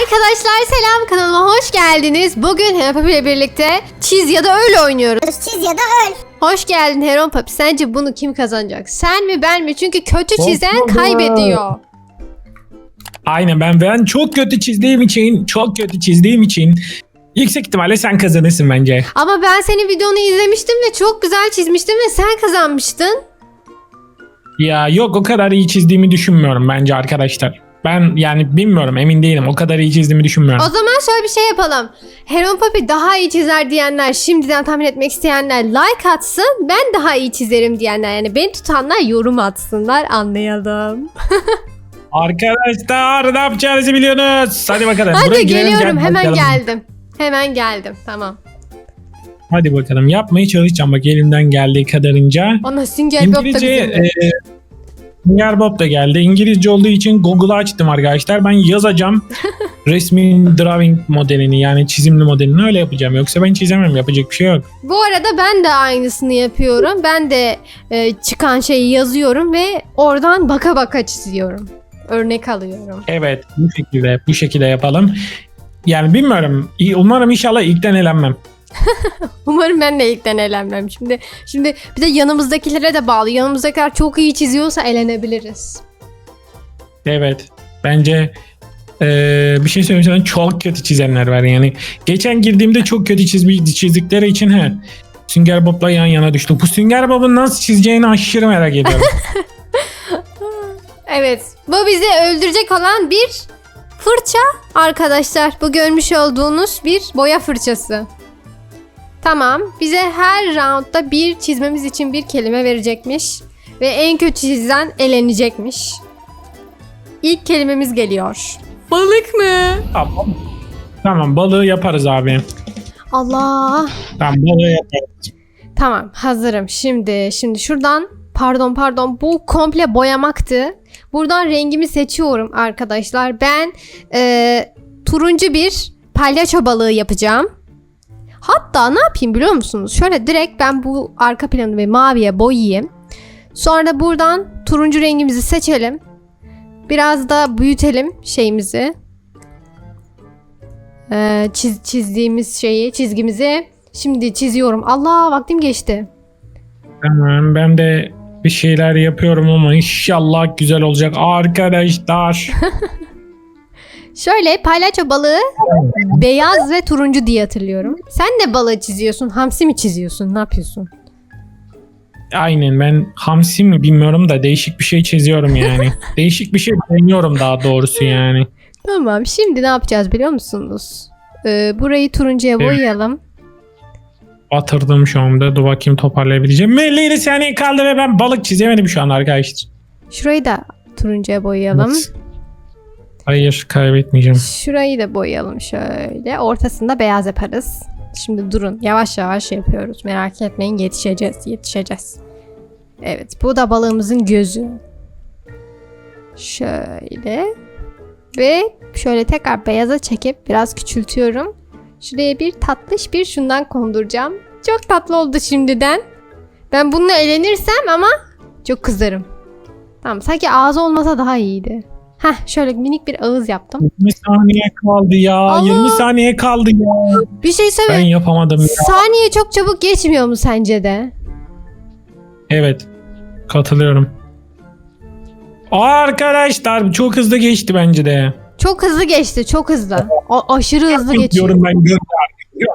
Arkadaşlar selam kanalıma hoş geldiniz. Bugün Heron Papi ile birlikte çiz ya da öl oynuyoruz. Çiz ya da öl. Hoş geldin Heron Papi. Sence bunu kim kazanacak? Sen mi ben mi? Çünkü kötü çizen kaybediyor. Aynen ben ben çok kötü çizdiğim için çok kötü çizdiğim için yüksek ihtimalle sen kazanırsın bence. Ama ben senin videonu izlemiştim ve çok güzel çizmiştim ve sen kazanmıştın. Ya yok o kadar iyi çizdiğimi düşünmüyorum bence arkadaşlar. Ben yani bilmiyorum emin değilim o kadar iyi çizdiğimi düşünmüyorum. O zaman şöyle bir şey yapalım. Heron Papi daha iyi çizer diyenler, şimdiden tahmin etmek isteyenler like atsın. Ben daha iyi çizerim diyenler yani beni tutanlar yorum atsınlar anlayalım. Arkadaşlar ne yapacağınızı biliyorsunuz. Hadi bakalım. Buraya Hadi girelim, geliyorum gel hemen bakalım. geldim. Hemen geldim tamam. Hadi bakalım yapmaya çalışacağım bak elimden geldiği kadarınca. Ona Sünger Bob da İngilizce bizimle. e, Sünger Bob da geldi. İngilizce olduğu için Google'ı açtım arkadaşlar. Ben yazacağım resmin drawing modelini yani çizimli modelini öyle yapacağım. Yoksa ben çizemem yapacak bir şey yok. Bu arada ben de aynısını yapıyorum. Ben de e, çıkan şeyi yazıyorum ve oradan baka baka çiziyorum. Örnek alıyorum. Evet bu şekilde bu şekilde yapalım. Yani bilmiyorum. Umarım inşallah ilkten elenmem. Umarım ben de ilkten elenmem. Şimdi şimdi bir de yanımızdakilere de bağlı. Yanımızdakiler çok iyi çiziyorsa elenebiliriz. Evet. Bence eee, bir şey söyleyeyim çok kötü çizenler var yani. Geçen girdiğimde çok kötü çizmiş, çizdikleri için he. Sünger Bob'la yan yana düştük. Bu Sünger Bob'un nasıl çizeceğini aşırı merak ediyorum. Evet. Bu bizi öldürecek olan bir fırça arkadaşlar. Bu görmüş olduğunuz bir boya fırçası. Tamam. Bize her roundda bir çizmemiz için bir kelime verecekmiş. Ve en kötü çizen elenecekmiş. İlk kelimemiz geliyor. Balık mı? tamam. Tamam balığı yaparız abi. Allah. Tamam balığı yaparız. Tamam hazırım. Şimdi şimdi şuradan pardon pardon bu komple boyamaktı. Buradan rengimi seçiyorum arkadaşlar. Ben e, turuncu bir palyaço balığı yapacağım. Hatta ne yapayım biliyor musunuz? Şöyle direkt ben bu arka planı bir maviye boyayayım. Sonra da buradan turuncu rengimizi seçelim. Biraz da büyütelim şeyimizi. Ee, çiz, çizdiğimiz şeyi, çizgimizi. Şimdi çiziyorum. Allah vaktim geçti. Tamam ben de bir şeyler yapıyorum ama inşallah güzel olacak arkadaşlar. Şöyle palyaço balığı beyaz ve turuncu diye hatırlıyorum. Sen de balığı çiziyorsun. Hamsi mi çiziyorsun? Ne yapıyorsun? Aynen ben hamsi mi bilmiyorum da değişik bir şey çiziyorum yani. değişik bir şey deniyorum daha doğrusu yani. Tamam. Şimdi ne yapacağız biliyor musunuz? Ee, burayı turuncuya Evet. boyayalım. Batırdım şu anda. Dur bakayım toparlayabileceğim. 57 saniye kaldı ve ben balık çizemedim şu an arkadaşlar. Şurayı da turuncuya boyayalım. Evet. Hayır kaybetmeyeceğim. Şurayı da boyayalım şöyle. Ortasında beyaz yaparız. Şimdi durun. Yavaş yavaş yapıyoruz. Merak etmeyin yetişeceğiz. Yetişeceğiz. Evet. Bu da balığımızın gözü. Şöyle. Ve şöyle tekrar beyaza çekip biraz küçültüyorum. Şuraya bir tatlış bir şundan konduracağım. Çok tatlı oldu şimdiden. Ben bununla eğlenirsem ama çok kızarım. Tamam sanki ağzı olmasa daha iyiydi. Heh şöyle minik bir ağız yaptım. 20 saniye kaldı ya. Allah! 20 saniye kaldı ya. Bir şey Ben söyle. yapamadım ya. Saniye çok çabuk geçmiyor mu sence de? Evet. Katılıyorum. Arkadaşlar çok hızlı geçti bence de. Çok hızlı geçti, çok hızlı. A- aşırı hızlı geçiyor. diyorum ben gönderdim.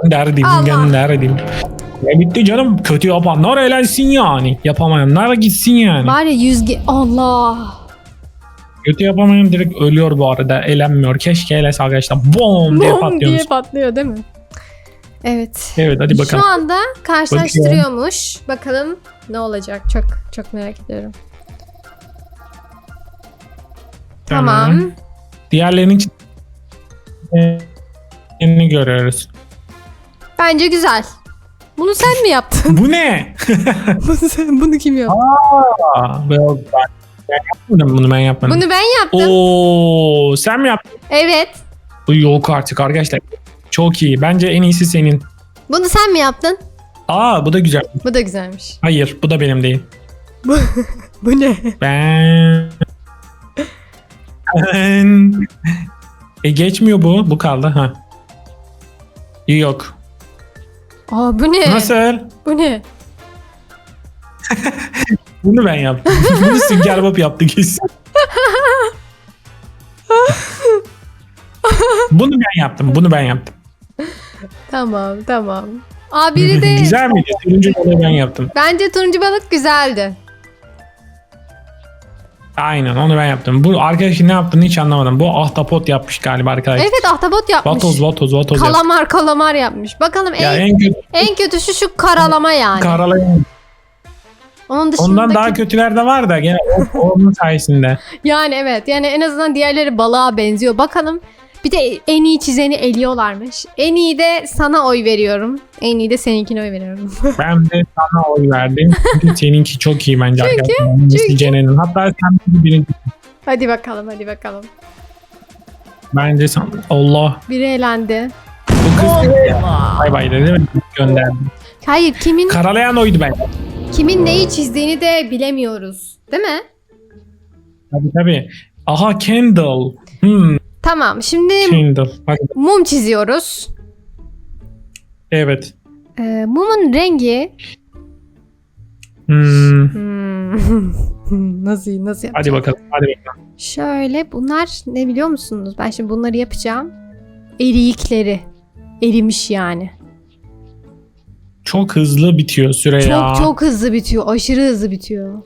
Gönderdim, Allah. gönderdim. Ne bitti canım? Kötü yapanlar eğlensin yani. Yapamayanlar gitsin yani. Var ya yüz ge- Allah. Kötü yapamayan direkt ölüyor bu arada. Elenmiyor. Keşke eğlense arkadaşlar. Bom diye Bom patlıyor. diye patlıyor değil mi? Evet. Evet hadi bakalım. Şu anda karşılaştırıyormuş. Bakalım ne olacak? Çok çok merak ediyorum. Tamam. Diğerlerinin çizimlerini görüyoruz. Bence güzel. Bunu sen mi yaptın? Bu ne? bunu, sen, bunu kim yaptı? Aa, ben yapmadım bunu ben yapmadım. Bunu ben yaptım. Oo, sen mi yaptın? Evet. Bu yok artık arkadaşlar. Çok iyi. Bence en iyisi senin. Bunu sen mi yaptın? Aa bu da güzel. Bu da güzelmiş. Hayır bu da benim değil. Bu ne? Ben... Ben... E geçmiyor bu. Bu kaldı. Ha. Yok. Aa bu ne? Nasıl? Bu ne? Bunu ben yaptım. Bunu Sünger Bob yaptı kesin. Bunu ben yaptım. Bunu ben yaptım. Tamam tamam. Aa biri de Güzel miydi? Turuncu balığı ben yaptım. bence turuncu balık güzeldi. Aynen onu ben yaptım. Bu arkadaşın ne yaptığını hiç anlamadım. Bu ahtapot yapmış galiba arkadaş. Evet ahtapot yapmış. Vatoz vatoz vatoz yapmış. Kalamar kalamar yapmış. Bakalım Ya en, en kötü en kötüsü şu karalama yani. karalayan. Onun dışında Ondan daha kötüler de var da gene o- onun sayesinde. yani evet yani en azından diğerleri balığa benziyor. Bakalım bir de en iyi çizeni eliyorlarmış. En iyi de sana oy veriyorum. En iyi de seninkine oy veriyorum. Ben de sana oy verdim. Çünkü seninki çok iyi bence Çünkü- arkadaşlar. Çünkü- Ceren'in. Hatta sen birinci. hadi bakalım hadi bakalım. Bence sen. Allah. Biri elendi. Bu kız bay bay dedi mi? Gönderdim. Hayır kimin Karalayan oydu ben. Kimin neyi çizdiğini de bilemiyoruz. Değil mi? Tabii tabii. Aha Kendall. Hmm, Tamam şimdi Kendall. Bak, mum çiziyoruz. evet. Ee, mumun rengi Hmm, Hmm. nasıl nasıl yap- hadi bakalım. Hadi bakalım. Şöyle bunlar ne biliyor musunuz? Ben şimdi bunları yapacağım. Eriyikleri. Erimiş yani. Çok hızlı bitiyor süre Çok ya. çok hızlı bitiyor. Aşırı hızlı bitiyor.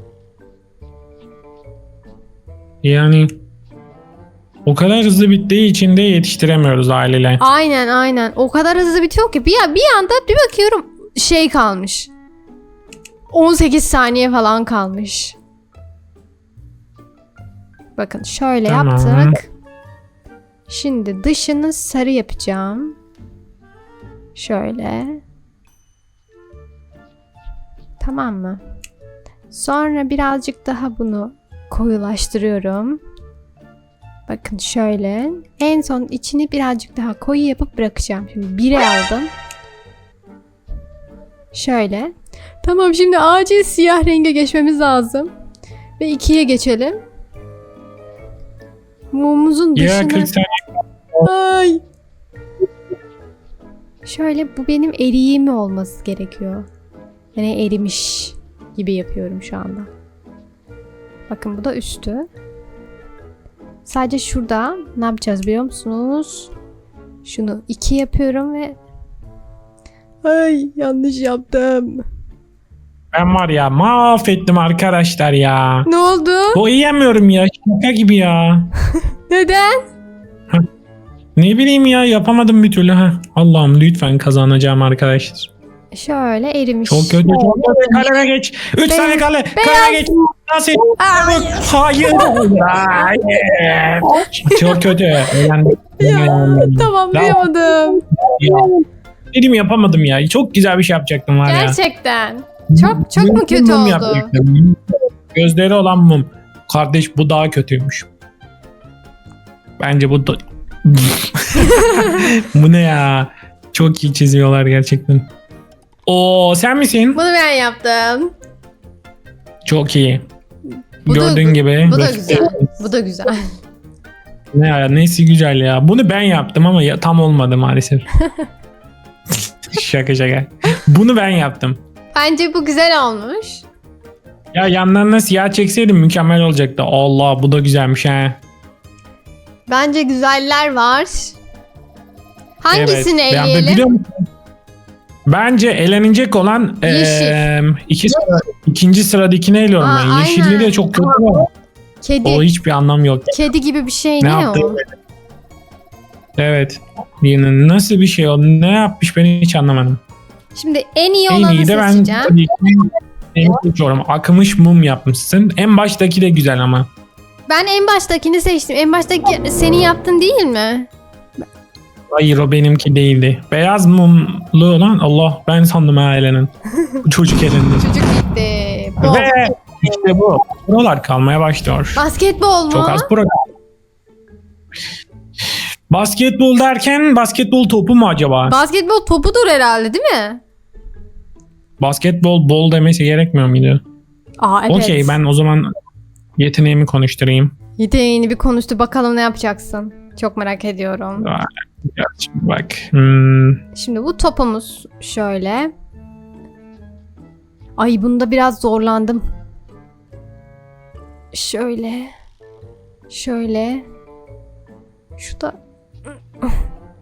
Yani o kadar hızlı bittiği için de yetiştiremiyoruz aileyle. Aynen aynen. O kadar hızlı bitiyor ki bir, bir anda bir bakıyorum şey kalmış. 18 saniye falan kalmış. Bakın şöyle Tamam. yaptık. Şimdi dışını sarı yapacağım. Şöyle. Tamam mı? Sonra birazcık daha bunu koyulaştırıyorum. Bakın şöyle. En son içini birazcık daha koyu yapıp bırakacağım. Şimdi biri aldım. Şöyle. Tamam şimdi acil siyah renge geçmemiz lazım. Ve ikiye geçelim. Mumumuzun dışına... 40 saniye Ay. Şöyle bu benim eriğim olması gerekiyor. Yani erimiş gibi yapıyorum şu anda. Bakın bu da üstü. Sadece şurada ne yapacağız biliyor musunuz? Şunu iki yapıyorum ve Ay yanlış yaptım. Ben var ya mahvettim arkadaşlar ya. Ne oldu? O yiyemiyorum ya. Şaka gibi ya. Neden? Ne bileyim ya yapamadım bir türlü. ha. Allah'ım lütfen kazanacağım arkadaşlar. Şöyle erimiş. Çok kötü çok kötü. Kaleme geç. 3 Beyaz- tane kale. Kaleme geç. Nasıl? Hayır. Hayır. Çok kötü. Eğlendim. Ya tamamlayamadım. Ya. Dedim yapamadım ya. Çok güzel bir şey yapacaktım var ya. Gerçekten. Çok çok mu Mum kötü oldu? yapacaktım. Gözleri olan mum. Kardeş bu daha kötüymüş. Bence bu da... bu ne ya? Çok iyi çiziyorlar gerçekten. Oo sen misin? Bunu ben yaptım. Çok iyi. Bu da- Gördüğün gibi. Bu da güzel. Bu da güzel. Ne ya neyse güzel ya. Bunu ben yaptım ama ya, tam olmadı maalesef. şaka şaka. Bunu ben yaptım. Bence bu güzel olmuş. Ya yanlarına siyah çekseydim mükemmel olacaktı. Allah bu da güzelmiş ha. Bence güzeller var. Hangisini Evet. Eleyelim? Bence elenecek olan Yeşil. eee, iki ikinci sıradakini eliyorum Aa, ben. Yeşilli aynen. de çok kötü ama Kedi. o hiçbir anlam yok. Kedi gibi bir şey Ne ne, yaptı? o? Evet. Yine nasıl bir şey o? Ne yapmış ben hiç anlamadım. Şimdi en iyi En olanı iyi de ben seçeceğim. tabii ki seni seçiyorum. Akmış mum yapmışsın. En baştaki de güzel ama. Ben en baştakini seçtim. En baştaki senin yaptın değil mi? Hayır o benimki değildi. Beyaz mumlu olan Allah ben sandım ha Elen'in. Bu çocuk elinde. Çocuk gitti. Bol. Ve işte bu. Buralar kalmaya başlıyor. Basketbol mu? Çok az pro. Basketbol derken basketbol topu mu acaba? Basketbol topudur herhalde değil mi? basketbol bol demesi gerekmiyor muydu? Aa evet. Okey ben o zaman yeteneğimi konuşturayım. Yeteneğini bir konuştu bakalım ne yapacaksın. Çok merak ediyorum. Ya şimdi bak. Hmm, Şimdi bu topumuz şöyle. Ay bunda biraz zorlandım. Şöyle. Şöyle. Şurada.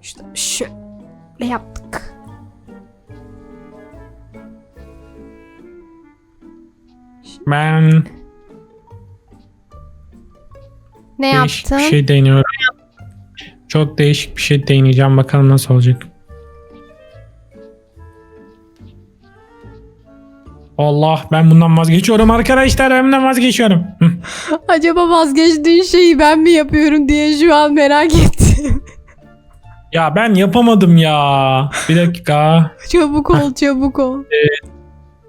Şurada şöyle yaptık. ben Ne değişik yaptın? bir şey deniyorum. Çok değişik bir şey deneyeceğim. Bakalım nasıl olacak. Allah ben bundan vazgeçiyorum arkadaşlar. Ben bundan vazgeçiyorum. Acaba vazgeçtiğin şeyi ben mi yapıyorum diye şu an merak ettim. Ya ben yapamadım ya. Bir dakika. çabuk ol çabuk ol.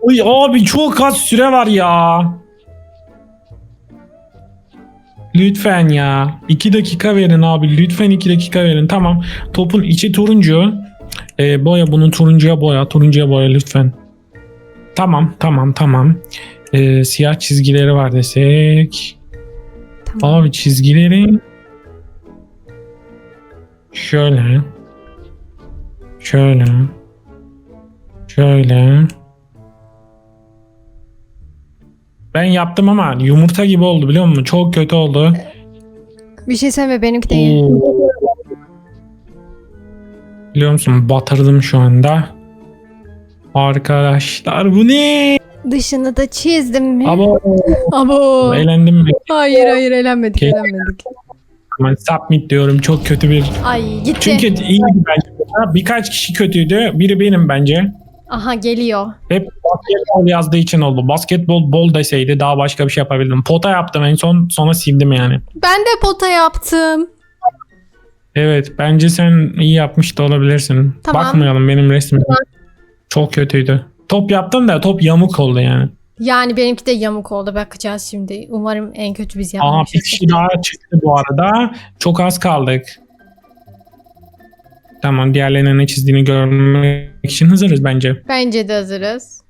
Uy abi çok az süre var ya. Lütfen ya. 2 dakika verin abi. Lütfen 2 dakika verin. Tamam. Topun içi turuncu. Ee, boya bunu turuncuya boya. Turuncuya boya lütfen. Tamam tamam tamam. Ee, siyah çizgileri var desek. Tamam. Abi çizgileri şöyle şöyle şöyle ben yaptım ama yumurta gibi oldu biliyor musun? Çok kötü oldu. Bir şey söyleme benimki değil. Oo. Biliyor musun? Batırdım şu anda. Arkadaşlar bu ne? Dışını da çizdim mi? Abo Abo. eğlendim mi? Hayır hayır eğlenmedik Okey. eğlenmedik. Ama submit diyorum çok kötü bir Ay gitti. Çünkü iyiydi bence. Birkaç kişi kötüydü. Biri benim bence. Aha geliyor. Hep basketbol yazdığı için oldu. Basketbol bol deseydi daha başka bir şey yapabildim. Pota yaptım en son sonra sildim yani. Ben de pota yaptım. Evet bence sen iyi yapmış da olabilirsin. Tamam. Bakmayalım benim resmim. Çok kötüydü. Top yaptım da top yamuk oldu yani. Yani benimki de yamuk oldu. Bakacağız şimdi. Umarım en kötü biz Aa yapmamışız. bir kişi daha çıktı bu arada. Çok az kaldık. Tamam diğerlerinin ne çizdiğini görmek için hazırız bence. Bence de hazırız.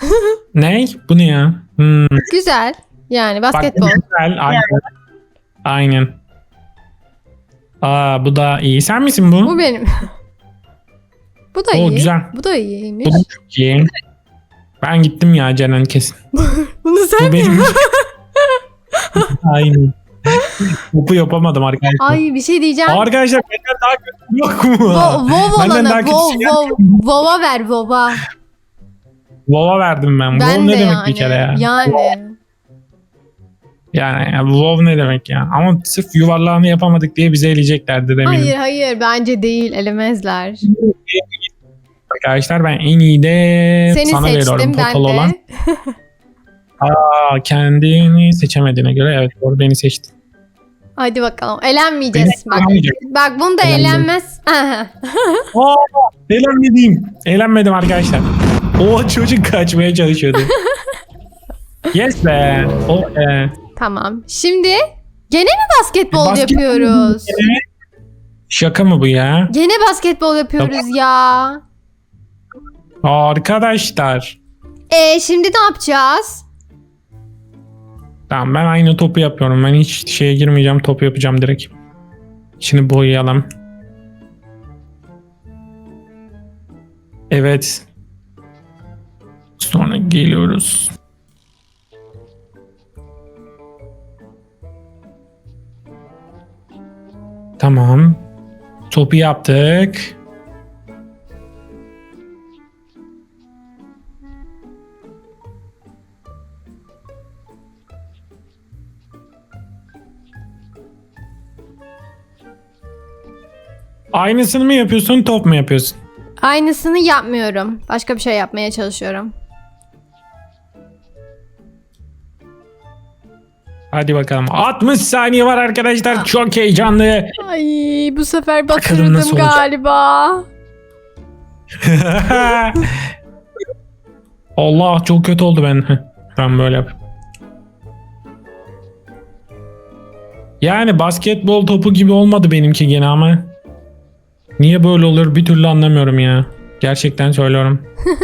Ne? Bu ne ya? Hmm. Güzel. Yani Bak, basketbol. bu güzel. Aynen. Aynen. Aa bu da iyi. Sen misin bu? Bu benim. Bu da Oo, iyi. güzel. Bu da iyiymiş. Bu da çok iyi. Ben gittim ya Ceren kesin. Bunu sen Bu mi? benim. Aynen. Topu yapamadım arkadaşlar. Ay bir şey diyeceğim. Arkadaşlar benden daha kötü yok mu? Vo- Vov Benden olanı. daha Vov, gelmiyor vov, vova ver vova. Vova verdim ben. Ben Vov de ne demek yani. bir kere ya? Yani. Yani ya, Vov ne demek ya? Ama sırf yuvarlağını yapamadık diye bize eleyeceklerdi eminim. Hayır hayır bence değil elemezler. Arkadaşlar ben en iyi de Seni sana veriyorum seçtim ben de. olan. Aa, kendini seçemediğine göre evet doğru beni seçti. Hadi bakalım. Elenmeyeceğiz. Bak, bak bunda Elendim. elenmez. Aha. Aa, eğlenmedim. Eğlenmedim arkadaşlar. O çocuk kaçmaya çalışıyordu. yes be. O be. tamam. Şimdi gene mi basketbol, Basketbol yapıyoruz? Şaka mı bu ya? Gene basketbol yapıyoruz ya. Arkadaşlar. E şimdi ne yapacağız? Tamam ben aynı topu yapıyorum. Ben hiç şeye girmeyeceğim. Topu yapacağım direkt. Şimdi boyayalım. Evet. Sonra geliyoruz. Tamam. Topu yaptık. Aynısını mı yapıyorsun, top mu yapıyorsun? Aynısını yapmıyorum. Başka bir şey yapmaya çalışıyorum. Hadi bakalım. 60 saniye var arkadaşlar. Çok heyecanlı. Ay bu sefer batırdım nasıl olacak. galiba. Allah çok kötü oldu ben. Heh, Ben böyle yap. Yani basketbol topu gibi olmadı benimki gene ama. Niye böyle olur bir türlü anlamıyorum ya. Gerçekten söylüyorum.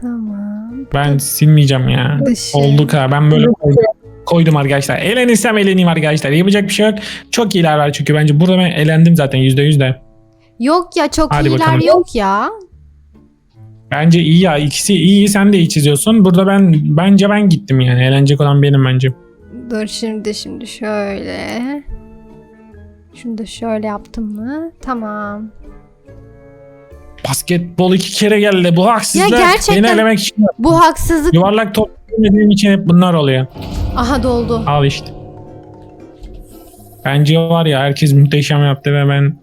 Tamam. Ben silmeyeceğim ya. Dışı. Olduk ha. Ben böyle koydum. koydum arkadaşlar. Elenirsem eleneyim arkadaşlar. Yapacak bir şey yok. Çok iyiler var çünkü bence burada ben elendim zaten %100 de. Yok ya çok Hadi iyiler bakalım. yok ya. Bence iyi ya. ikisi iyi. Sen de iyi çiziyorsun. Burada ben bence ben gittim yani. Eğlenecek olan benim bence. Dur şimdi şimdi şöyle. Şunu da şöyle yaptım mı? Tamam. Basketbol iki kere geldi. Bu haksızlık. Ya gerçekten- Beni elemek için. Bu haksızlık. Yuvarlak top bilmediğim için hep bunlar oluyor. Aha doldu. Al işte. Bence var ya herkes muhteşem yaptı ve ben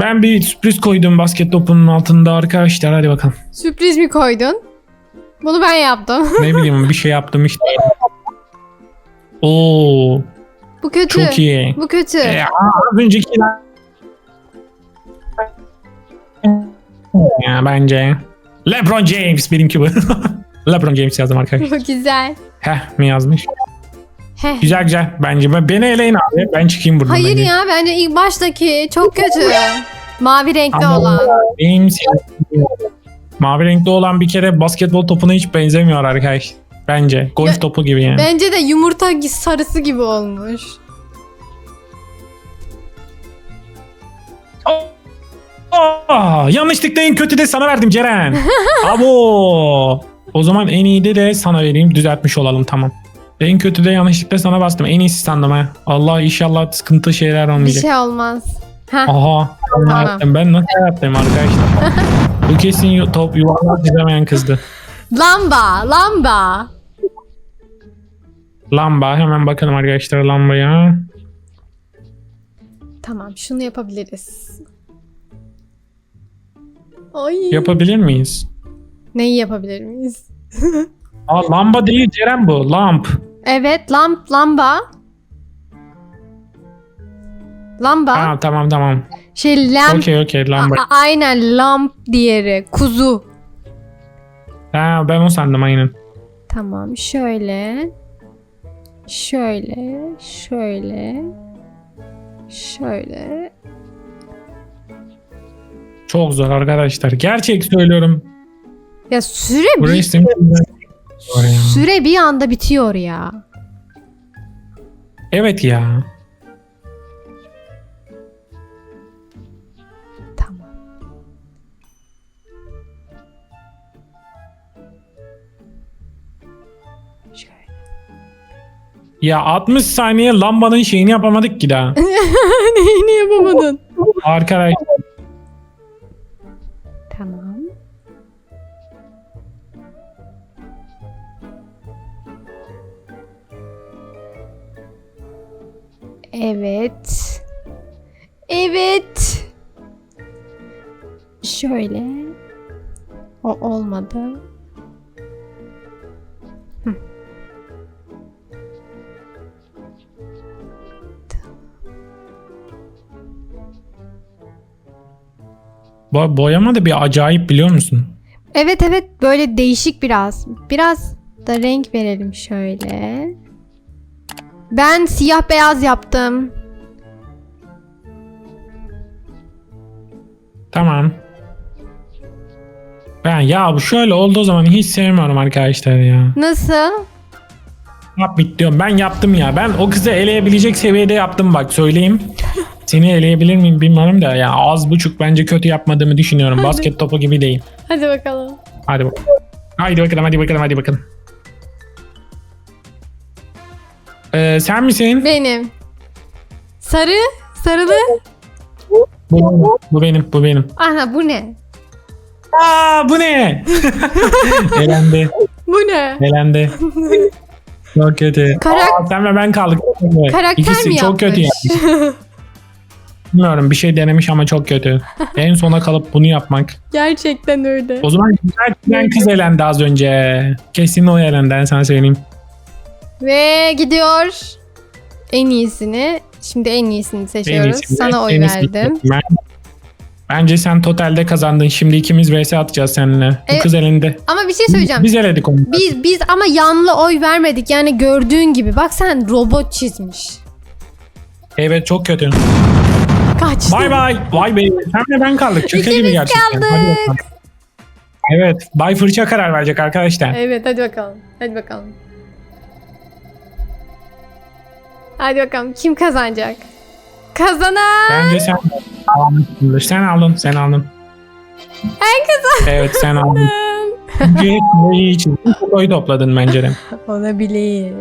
ben bir sürpriz koydum basket topunun altında arkadaşlar hadi bakalım. Sürpriz mi koydun? Bunu ben yaptım. Ne bileyim bir şey yaptım işte. Oo Bu kötü. çok iyi. Bu kötü. E, az önceki ya bence LeBron James benimki bu. LeBron James yazdım arkadaşlar. Bu güzel. Heh mi yazmış? Heh. Güzel güzel bence. Ben- Beni eleyin abi. Ben çıkayım buradan. Hayır bence. ya bence ilk baştaki çok kötü. Mavi renkli Ama olan. Benim sevdiğim- Mavi renkli olan bir kere basketbol topuna hiç benzemiyor arkadaş. Bence. Golf Ya- topu gibi yani. Bence de yumurta sarısı gibi olmuş. Aa, yanlışlıkla en kötü de sana verdim Ceren. Abo. O zaman en iyi de de sana vereyim. Düzeltmiş olalım tamam. En kötü de yanlışlıkla sana bastım. En iyisi sandım ha. Allah inşallah sıkıntı şeyler Bir olmayacak. şey olmaz. Heh. Aha. Tamam. Yaptım. Ben nasıl yaptım arkadaşlar? Bu kesin yu- top yuvarlak çizemeyen kızdı. Lamba, lamba. Lamba. Hemen bakalım arkadaşlar lambaya. Tamam, şunu yapabiliriz. Ay. Yapabilir miyiz? Neyi yapabilir miyiz? Aa, lamba değil Ceren bu. Lamp. Evet, lamp, lamba. Lamba. Ha, tamam tamam. Şey lamp. Okey okey lamba. A- aynen lamp diğeri. Kuzu. Ha, ben o sandım aynen. Tamam, şöyle. Şöyle, şöyle. Şöyle. Çok zor arkadaşlar. Gerçek söylüyorum. Ya süre Bu bir, süre bir anda bitiyor ya. Evet ya. Ya 60 saniye lambanın şeyini yapamadık ki daha. Neyini yapamadın? Arkadaş Tamam. Evet. Evet. Şöyle. O olmadı. Bu boyama da bir acayip biliyor musun? Evet evet böyle değişik biraz. Biraz da renk verelim şöyle. Ben siyah beyaz yaptım. Tamam. Ben ya bu şöyle oldu o zaman hiç sevmiyorum arkadaşlar ya. Nasıl? Yap bit diyorum. Ben yaptım ya. Ben o kızı eleyebilecek seviyede yaptım bak söyleyeyim. Seni eleyebilir miyim bilmiyorum da ya az buçuk bence kötü yapmadığımı düşünüyorum. Basket topu gibi değil. Hadi bakalım. Hadi bakalım. Hadi bakalım hadi bakalım hadi bakalım. Ee, sen misin? Benim. Sarı. Sarılı. Bu, bu benim bu benim. Aha bu ne? Aa bu ne? elendi. Bu ne? Elendi. Çok kötü. Karak- Aa, sen ve ben kaldık. Karakter İkisi mi çok yapmış? kötü yani. Bilmiyorum bir şey denemiş ama çok kötü. en sona kalıp bunu yapmak. Gerçekten öyle. O zaman güzel kız elendi az önce. Kesin o elendi ben sana söyleyeyim. Ve gidiyor. En iyisini. Şimdi en iyisini En seçiyoruz. iyisi- Sana oy en verdim. Ben, bence sen totalde kazandın. Şimdi ikimiz vs atacağız seninle. Bu Evet. kız elinde. Ama bir şey söyleyeceğim. Biz eledik onu. Biz biz ama yanlı oy vermedik. Yani gördüğün gibi. Bak sen robot çizmiş. Evet çok kötü. Kaçtı. Bay bay. Vay be. Sen ve ben kaldık. Şaka gibi gerçekten. Hadi bakalım. Evet. Bay Fırça karar verecek arkadaşlar. Evet hadi bakalım. Hadi bakalım. Hadi bakalım kim kazanacak? Kazanan. Bence sen almışsındır. Sen aldın, sen aldın. Ben kazandım. Evet sen aldın. İyi için koyu topladın bence de. Olabilir.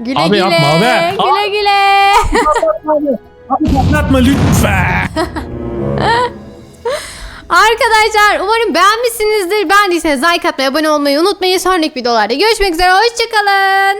Güle Abi güle. yapma abi. Güle güle. Anlatma lütfen. Arkadaşlar umarım beğenmişsinizdir. Beğendiyseniz like atmayı, abone olmayı unutmayın. Sonraki videolarda görüşmek üzere. Hoşçakalın.